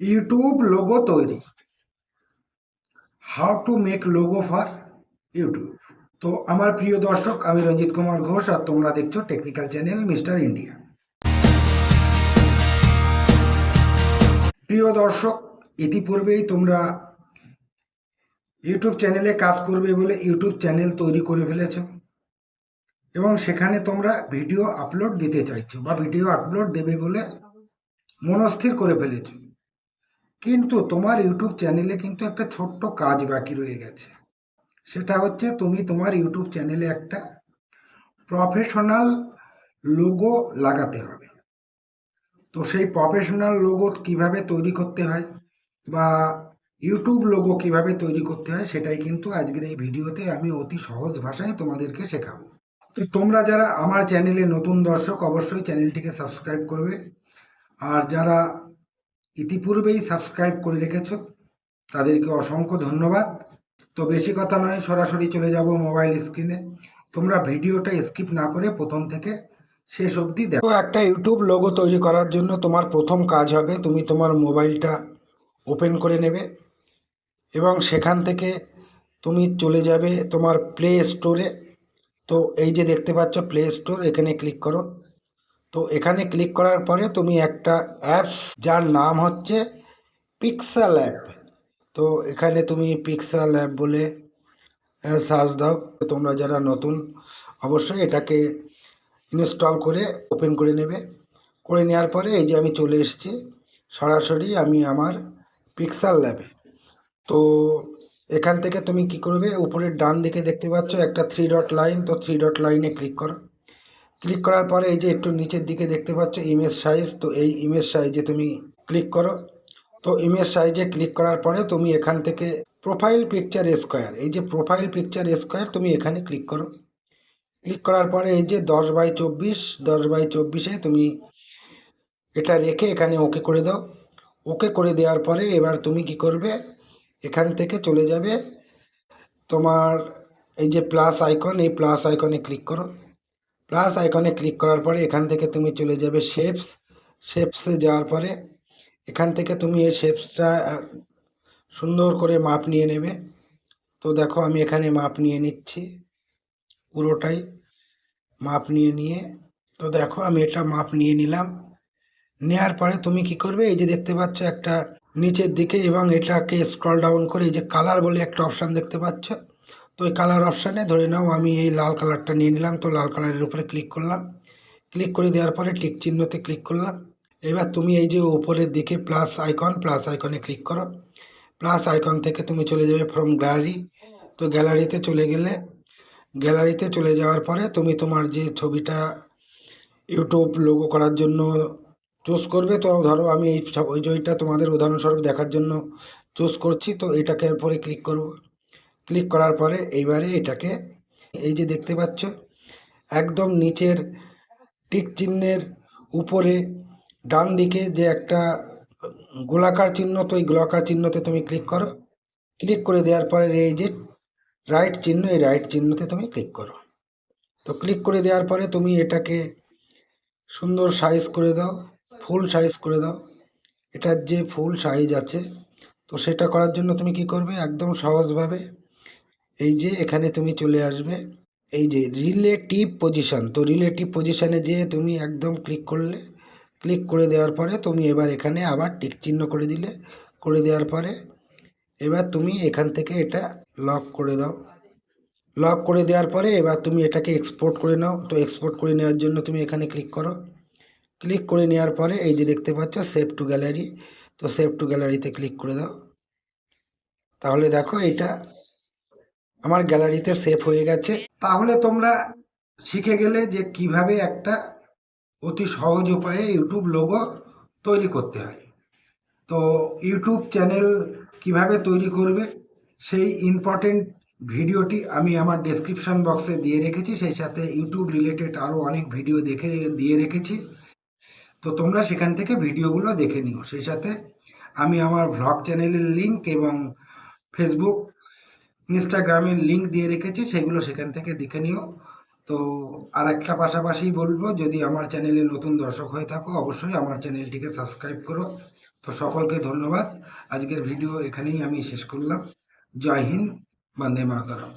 YouTube logo তৈরি। How to make logo for YouTube তো আমার প্রিয় দর্শক, আমি রঞ্জিত কুমার ঘোষ আর তোমরা দেখছ টেকনিক্যাল চ্যানেল মিস্টার ইন্ডিয়া প্রিয় দর্শক, ইতিপূর্বেই তোমরা ইউটিউব চ্যানেলে কাজ করবে বলে ইউটিউব চ্যানেল তৈরি করে ফেলেছ এবং সেখানে তোমরা ভিডিও আপলোড দিতে চাইছো বা ভিডিও আপলোড দেবে বলে মনস্থির করে ফেলেছো। কিন্তু তোমার ইউটিউব চ্যানেলে কিন্তু একটা ছোট্ট কাজ বাকি রয়ে গেছে। সেটা হচ্ছে তুমি তোমার ইউটিউব চ্যানেলে একটা প্রফেশনাল লোগো লাগাতে হবে। তো সেই প্রফেশনাল লোগো কীভাবে তৈরি করতে হয় বা ইউটিউব লোগো কীভাবে তৈরি করতে হয় সেটাই কিন্তু আজকের এই ভিডিওতে আমি অতি সহজ ভাষায় তোমাদেরকে শেখাবো। তো তোমরা যারা আমার চ্যানেলে নতুন দর্শক অবশ্যই চ্যানেলটিকে সাবস্ক্রাইব করবে। আর যারা ইতিপূর্বেই সাবস্ক্রাইব করে রেখেছ। তাদেরকে অসংখ্য ধন্যবাদ। তো বেশি কথা নয়, সরাসরি চলে যাব মোবাইল স্ক্রিনে তোমরা ভিডিওটা স্কিপ না করে প্রথম থেকে শেষ অবধি দেখো। একটা ইউটিউব লোগো তৈরি করার জন্য তোমার প্রথম কাজ হবে, তুমি তোমার মোবাইলটা ওপেন করে নেবে এবং সেখান থেকে তুমি চলে যাবে তোমার প্লে স্টোরে তো এই যে দেখতে পাচ্ছ প্লে স্টোর এখানে ক্লিক করো। তো এখানে ক্লিক করার পরে তুমি একটা অ্যাপস যার নাম হচ্ছে পিক্সেল অ্যাপ তো এখানে তুমি পিক্সেল অ্যাপ বলে সার্চ দাও। তোমরা যারা নতুন, অবশ্যই এটাকে ইনস্টল করে ওপেন করে নেবে। করে নেওয়ার পরে এই যে আমি চলে এসেছি, সরাসরি আমি আমার পিক্সেল ল্যাবে তো এখান থেকে তুমি কি করবে, উপরের ডান দিকে দেখতে পাচ্ছ একটা থ্রি ডট লাইন তো থ্রি ডট লাইনে ক্লিক করো। ক্লিক করার পরে এই যে একটু নিচের দিকে দেখতে পাচ্ছ ইমেজ সাইজ তো এই ইমেজ সাইজে তুমি ক্লিক করো। তো ইমেজ সাইজে ক্লিক করার পরে তুমি এখান থেকে প্রোফাইল পিকচার স্কোয়ার এই যে প্রোফাইল পিকচার স্কোয়ার তুমি এখানে ক্লিক করো। ক্লিক করার পরে এই যে দশ বাই চব্বিশ, দশ বাই চব্বিশে তুমি এটা রেখে এখানে ওকে করে দাও। ওকে করে দেওয়ার পরে এবার তুমি কি করবে? এখান থেকে চলে যাবে তোমার এই যে প্লাস আইকন এই প্লাস আইকনে ক্লিক করো। প্লাস আইকনে ক্লিক করার পরে এখান থেকে তুমি চলে যাবে শেপস শেপসে যাওয়ার পরে এখান থেকে তুমি এই শেপসটা সুন্দর করে মাপ নিয়ে নেবে। তো দেখো আমি এখানে মাপ নিয়ে নিচ্ছি। পুরোটাই মাপ নিয়ে নিয়ে। তো দেখো আমি এটা মাপ নিয়ে নিলাম। নেওয়ার পরে তুমি কি করবে? এই যে দেখতে পাচ্ছ একটা নিচের দিকে এবং এটাকে স্ক্রল ডাউন করে এই যে কালার বলে একটা অপশান দেখতে পাচ্ছ। তো ওই কালার অপশানে ধরে নাও আমি এই লাল কালারটা নিয়ে নিলাম। তো লাল কালারের উপরে ক্লিক করলাম। ক্লিক করে দেওয়ার পরে টিক চিহ্নতে ক্লিক করলাম। এবার তুমি এই যে উপরের দিকে প্লাস আইকন প্লাস আইকনে ক্লিক করো। প্লাস আইকন থেকে তুমি চলে যাবে ফ্রম গ্যালারি তো গ্যালারিতে চলে গেলে গ্যালারিতে চলে যাওয়ার পরে তুমি তোমার যে ছবিটা ইউটিউব লোগো করার জন্য চুজ করবে, তো ধরো আমি এই ওই জয়টা তোমাদের উদাহরণস্বরূপ দেখার জন্য চুজ করছি। তো এটাকে পরে ক্লিক করব। ক্লিক করার পরে এইবারে এটাকে এই যে দেখতে পাচ্ছ, একদম নিচের টিক চিহ্নের উপরে ডান দিকে যে একটা গোলাকার চিহ্ন, তো এই গোলাকার চিহ্নতে তুমি ক্লিক করো। ক্লিক করে দেওয়ার পরে এই যে রাইট চিহ্ন, এই রাইট চিহ্নতে তুমি ক্লিক করো। তো ক্লিক করে দেওয়ার পরে তুমি এটাকে সুন্দর সাইজ করে দাও ফুল সাইজ করে দাও। এটার যে ফুল সাইজ আছে, তো সেটা করার জন্য তুমি কি করবে, একদম সহজভাবে এই যে এখানে তুমি চলে আসবে, এই যে রিলেটিভ পজিশন তো রিলেটিভ পজিশনে যেয়ে তুমি একদম ক্লিক করলে ক্লিক করে দেওয়ার পরে তুমি এবার এখানে আবার টিক চিহ্ন করে দিলে, করে দেওয়ার পরে এবার তুমি এখান থেকে এটা লক করে দাও। লক করে দেওয়ার পরে এবার তুমি এটাকে এক্সপোর্ট করে নাও, তো এক্সপোর্ট করে নেওয়ার জন্য তুমি এখানে ক্লিক করো। ক্লিক করে নেওয়ার পরে এই যে দেখতে পাচ্ছ সেভ টু গ্যালারি তো সেভ টু গ্যালারিতে ক্লিক করে দাও। তাহলে দেখো এটা আমার গ্যালারিতে সেভ হয়ে গেছে। তাহলে তোমরা শিখে গেলে যে কীভাবে একটা অতি সহজ উপায়ে ইউটিউব লোগো তৈরি করতে হয়। তো ইউটিউব চ্যানেল কীভাবে তৈরি করবে, সেই ইম্পর্টেন্ট ভিডিওটি আমি আমার ডেসক্রিপশন বক্সে দিয়ে রেখেছি। সেই সাথে ইউটিউব রিলেটেড আরও অনেক ভিডিও দেখে, দিয়ে রেখেছি। তো তোমরা সেখান থেকে ভিডিওগুলো দেখে নিও। সেই সাথে আমি আমার ভ্লগ চ্যানেলের লিঙ্ক এবং ফেসবুক ইনস্টাগ্রামের লিঙ্ক দিয়ে রেখেছি, সেগুলো সেখান থেকে দেখে নিও। তো আর একটা পাশাপাশি বলব, যদি আমার চ্যানেলে নতুন দর্শক হয়ে থাকো, অবশ্যই আমার চ্যানেলটিকে সাবস্ক্রাইব করো। তো সকলকে ধন্যবাদ। আজকের ভিডিও এখানেই আমি শেষ করলাম। জয় হিন্দ, বন্দে মাতরম।